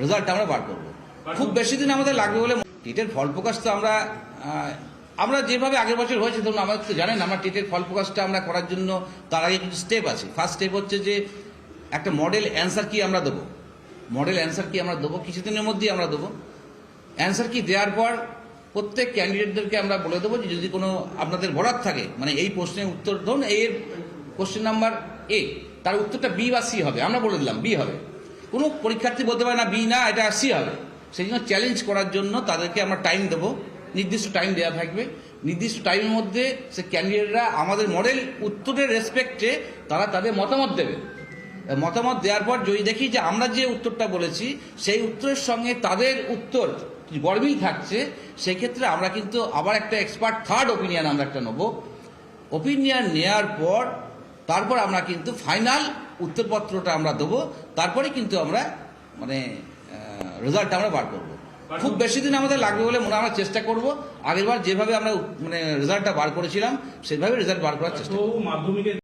Result আমরা বার করব। খুব বেশি দিন আমাদের লাগবে বলে টিটের ফল প্রকাশ তো আমরা আমরা যেভাবে আগের বছর হয়েছে, ধরুন আমাদের তো জানেন, আমরা টিটের ফল প্রকাশটা আমরা করার জন্য তার আগে কিছু স্টেপ আছে। ফার্স্ট স্টেপ হচ্ছে যে একটা মডেল অ্যান্সার কি আমরা দেবো? মডেল অ্যান্সার কি আমরা দেবো? কিছুদিনের মধ্যেই আমরা দেবো। অ্যান্সার কি দেওয়ার পর প্রত্যেক ক্যান্ডিডেটদেরকে আমরা বলে দেবো যে যদি কোনো আপনাদের বরাদ থাকে মানে এই প্রশ্নের উত্তর, ধরুন এর কোশ্চেন নাম্বার এ তার উত্তরটা বি বা সি হবে, আমরা বলে দিলাম বি হবে। কোনো পরীক্ষার্থী বলতে পারে না, বি না, এটা সি হবে। সেই জন্য চ্যালেঞ্জ করার জন্য তাদেরকে আমরা টাইম দেবো। নির্দিষ্ট টাইম দেওয়া থাকবে। নির্দিষ্ট টাইমের মধ্যে সে ক্যান্ডিডেটরা আমাদের মডেল উত্তরের রেসপেক্টে তারা তাদের মতামত দেবে। মতামত দেওয়ার পর যদি দেখি যে আমরা যে উত্তরটা বলেছি, সেই উত্তরের সঙ্গে তাদের উত্তর গর্বেই থাকছে, সেক্ষেত্রে আমরা কিন্তু আবার একটা এক্সপার্ট থার্ড ওপিনিয়ন আমরা একটা নেব। ওপিনিয়ন নেওয়ার পর তারপর আমরা কিন্তু ফাইনাল উত্তরপত্রটা আমরা দেবো। তারপরে কিন্তু আমরা মানে রেজাল্ট আমরা বার করব। খুব বেশি দিন আমাদের লাগবে বলে মনে আমরা চেষ্টা করব। আগেরবার যেভাবে আমরা মানে রেজাল্টটা বার করেছিলাম সেভাবে রেজাল্ট বার করার চেষ্টা করব। মাধ্যমিকের